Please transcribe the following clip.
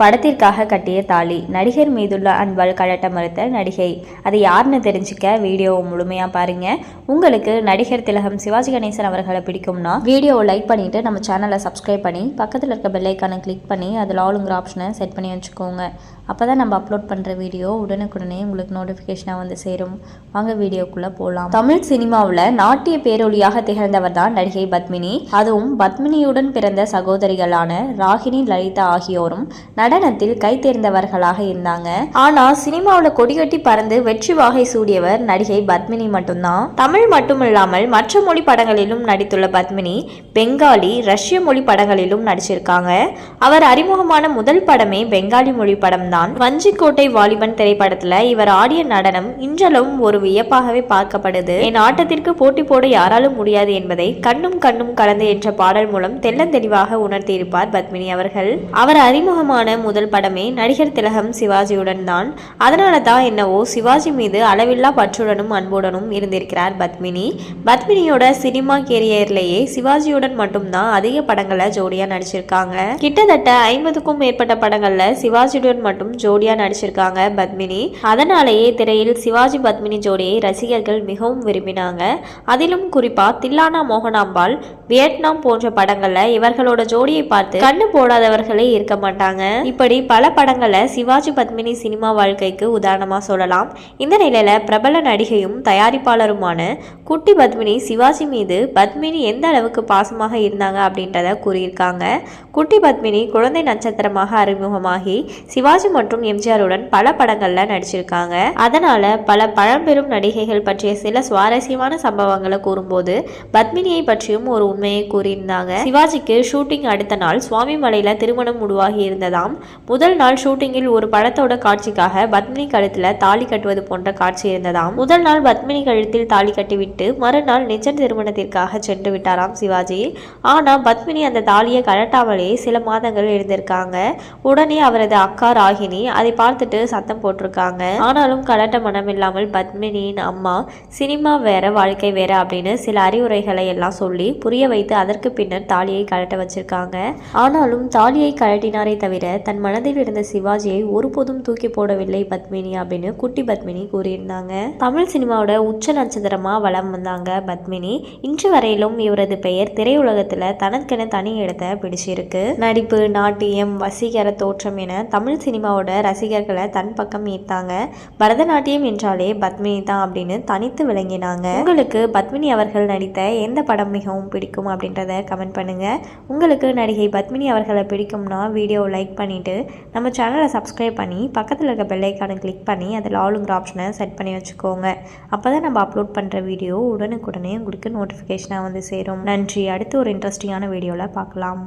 படத்திற்காக கட்டிய தாலி. நடிகர் மீதுள்ள அன்பால் கழட்ட மறுத்த நடிகை. அது யாருன்னு தெரிஞ்சுக்க வீடியோவை முழுமையாக பாருங்க. உங்களுக்கு நடிகர் திலகம் சிவாஜி கணேசன் அவர்களை பிடிக்கும்னா வீடியோவை லைக் பண்ணிட்டு நம்ம சேனலை சப்ஸ்கிரைப் பண்ணி பக்கத்தில் இருக்க பெல் கிளிக் பண்ணி அதில் ஆளுங்கிற ஆப்ஷனை செட் பண்ணி வச்சுக்கோங்க. அப்போ தான் நம்ம அப்லோட் பண்ணுற வீடியோ உடனுக்குடனே உங்களுக்கு நோட்டிஃபிகேஷனாக வந்து சேரும். வாங்க வீடியோக்குள்ளே போகலாம் தமிழ் சினிமாவில் நாட்டிய பேரொழியாக திகழ்ந்தவர் தான் நடிகை பத்மினி. அதுவும் பத்மினியுடன் பிறந்த சகோதரிகளான ராகினி லலிதா ஆகியோரும் நடனத்தில் கை தேர்ந்தவர்களாக இருந்தாங்க. ஆனா சினிமாவில் கொடிகட்டி பறந்து வெற்றி வாகை சூடியவர் நடிகை பத்மினி மட்டும்தான். தமிழ் மட்டுமில்லாமல் மற்ற மொழி படங்களிலும் நடித்துள்ள பத்மினி பெங்காலி ரஷ்ய மொழி படங்களிலும் நடிச்சிருக்காங்க. அவர் அறிமுகமான முதல் படமே பெங்காலி மொழி படம் தான் வஞ்சிக்கோட்டை வாலிபன் திரைப்படத்துல இவர் ஆடிய நடனம் இன்றளவும் ஒரு வியப்பாகவே பார்க்கப்படுது. என் ஆட்டத்திற்கு போட்டி போட யாராலும் முடியாது என்பதை கண்ணும் கண்ணும் கலந்து என்ற பாடல் மூலம் தெள்ளந்தெளிவாக உணர்த்தியிருப்பார் பத்மினி அவர்கள். அவர் அறிமுகமான முதல் படமே நடிகர் திலகம் சிவாஜியுடன் தான். அதனால தான் என்னவோ சிவாஜி மீது அளவில்லா பற்றுடனும் அன்புடனும் இருந்திருக்கிறார் பத்மினி. பத்மினியோட சினிமா கேரியர்லேயே சிவாஜியுடன் மட்டும்தான் அதிக படங்களை ஜோடியா நடிச்சிருக்காங்க. கிட்டத்தட்ட ஐம்பதுக்கும் மேற்பட்ட படங்கள்ல சிவாஜியுடன் மட்டும் ஜோடியா நடிச்சிருக்காங்க பத்மினி. அதனாலேயே திரையில் சிவாஜி பத்மினி ஜோடியை ரசிகர்கள் மிகவும் விரும்பினாங்க. அதிலும் குறிப்பா தில்லானா மோகனாம்பாள் வியட்நாம் போன்ற படங்கள்ல இவர்களோட ஜோடியை பார்த்து கண்ணு போடாதவர்களே இருக்க மாட்டாங்க. இப்படி பல படங்களை சிவாஜி பத்மினி சினிமா வாழ்க்கைக்கு உதாரணமாக சொல்லலாம். இந்த நிலையில் பிரபல நடிகையும் தயாரிப்பாளருமான குட்டி பத்மினி சிவாஜி மீது பத்மினி எந்த அளவுக்கு பாசமாக இருந்தாங்க அப்படின்றத கூறியிருக்காங்க. குட்டி பத்மினி குழந்தை நட்சத்திரமாக அறிமுகமாகி சிவாஜி மற்றும் எம்ஜிஆருடன் பல படங்கள்ல நடிச்சிருக்காங்க. அதனால பல பழம்பெரும் நடிகைகள் பற்றிய சில சுவாரஸ்யமான சம்பவங்களை கூறும்போது பத்மினியை பற்றியும் ஒரு உண்மையை கூறியிருந்தாங்க. சிவாஜிக்கு ஷூட்டிங் அடுத்த நாள் சுவாமி மலையில திருமணம் உருவாகி இருந்ததாம். முதல் நாள் ஷூட்டிங்கில் ஒரு படத்தோட காட்சிக்காக பத்மினி கழுத்துல தாலி கட்டுவது போன்ற காட்சி இருந்ததாம். முதல் நாள் பத்மினி கழுத்தில் தாலி கட்டிவிட்டு மறுநாள் நிஜ திருமணத்திற்காக சென்று விட்டாராம் சிவாஜி ஆனால் பத்மினி அந்த தாலியை கழட்டாமலே சில மாதங்கள் இருந்திருக்காங்க உடனே அவரது அக்கா ராகினி அதை பார்த்துட்டு சத்தம் போட்டிருக்காங்க. ஆனாலும் கலட்ட மனமில்லாமல் பத்மினியின் அம்மா சினிமா வேற வாழ்க்கை வேற அப்படின்னு சில அறிவுரைகளை எல்லாம் சொல்லி புரிய வைத்து அதற்கு பின்னர் தாலியை கழட்ட வச்சிருக்காங்க. ஆனாலும் தாலியை கழட்டினாரே தவிர தன் மனதில் இருந்த சிவாஜியை ஒருபோதும் தூக்கி போடவில்லை பத்மினி அப்படின்னு குட்டி பத்மினி கூறியிருந்தாங்க. தமிழ் சினிமாவோட உச்ச நட்சத்திரமா வலம் வந்தாங்க பத்மினி. இன்று வரையிலும் இவரது பெயர் திரையுலகத்தில் தனக்கென தனி இடத்தை பிடிச்சிருக்கு. நடிப்பு நாட்டியம் வசீகர தோற்றம் என தமிழ் சினிமாவோட ரசிகர்களை தன் பக்கம் ஈர்த்தாங்க. பரதநாட்டியம் என்றாலே பத்மினி தான் அப்படின்னு தனித்து விளங்கினாங்க. உங்களுக்கு பத்மினி அவர்கள் நடித்த எந்த படம் மிகவும் பிடிக்கும் அப்படின்றத கமெண்ட் பண்ணுங்க. உங்களுக்கு நடிகை பத்மினி அவர்களை பிடிக்கும்னா வீடியோ லைக் பண்ணிட்டு நம்ம சேனலை சப்ஸ்கிரைப் பண்ணி பக்கத்தில் இருக்க பெல் கிளிக் பண்ணி அதில் ஆளுங்கிற ஆப்ஷனை செட் பண்ணி வச்சுக்கோங்க. அப்போ தான் நம்ம அப்லோட் பண்ணுற வீடியோ வீடியோ உடனுக்குடனே உங்களுக்கு நோட்டிஃபிகேஷனாக வந்து சேரும். நன்றி. அடுத்து ஒரு இன்ட்ரெஸ்டிங்கான வீடியோவில் பார்க்கலாம்.